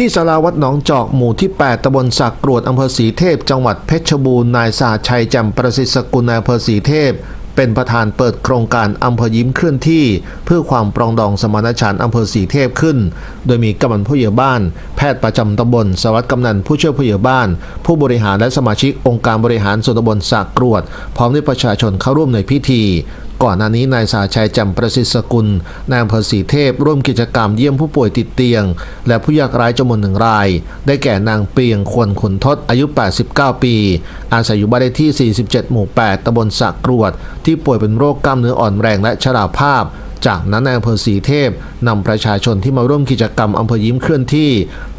ที่สาราวัดหนองจอกหมู่ที่ 8ตำบลสักกรวดอำเภอศรีเทพ จังหวัดเพชรบูรณ์นายสาชัยแจ่มประสิทธิ์สกุลนายอำเภอศรีเทพ เป็นประธานเปิดโครงการอำเภอยิ้มเคลื่อนที่ เพื่อความปรองดองสมานฉันท์อำเภอศรีเทพขึ้น โดยมีกำนันผู้ใหญ่บ้าน แพทย์ประจำตำบลสวัสดิ์กำนันผู้ช่วยผู้ใหญ่บ้าน ผู้บริหารและสมาชิกองค์การบริหารส่วนตำบลสักกรวด พร้อมด้วยประชาชนเข้าร่วมในพิธี ก่อนหน้านี้นายสาชัยจำประสิทธิ์สกุลนายอำเภอศรีเทพ ร่วมกิจกรรมเยี่ยมผู้ป่วยติดเตียง และผู้ยากไร้จำนวนหนึ่งราย ได้แก่นางเปียงควรขุนทศอายุ 89 ปี อาศัยอยู่บ้านเลขที่ 47 หมู่ 8 ตำบลสระกรวด ที่ป่วยเป็นโรคกล้ามเนื้ออ่อนแรงและชราภาพจากนั้นนายอำเภอศรีเทพนำประชาชนที่มาร่วมกิจกรรมอำเภอยิ้มเคลื่อนที่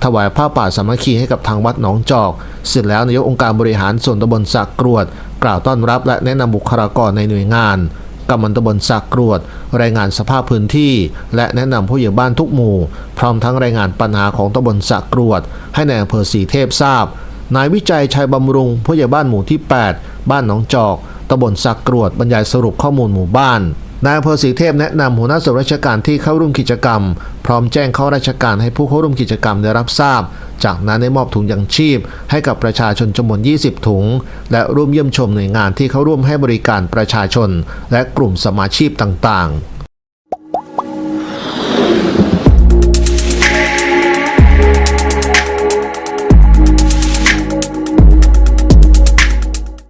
ถวายผ้าป่าสามัคคีให้กับทางวัดหนองจอก เสร็จแล้วนายกองค์การบริหารส่วนตำบลสระกรวด กล่าวต้อนรับและแนะนำบุคลากรในหน่วยงาน กำมันตบลสักกรวด รายงานสภาพพื้นที่ และแนะนำผู้ใหญ่บ้านทุกหมู่ พร้อมทั้งรายงานปัญหาของตำบลสักกรวด ให้ในายอำเภอสีเทพทราบ นายวิจัยชัยบำรุง ผู้ใหญ่บ้านหมู่ที่ 8 บ้านหนองจอกตำบลสักกรวดบรรยายสรุปข้อมูลหมู่บ้าน นายอำเภอสีเทพแนะนำหัวหน้าส่วนราชการที่เข้าร่วมกิจกรรม พร้อมแจ้งข้าราชการให้ผู้เข้าร่วมกิจกรรมได้รับทราบ จากนั้นได้มอบถุงยังชีพ ให้กับประชาชนจำนวน 20 ถุง และร่วมเยี่ยมชมหน่วยงานที่เข้าร่วมให้บริการประชาชน และกลุ่มสมาชีพต่างๆ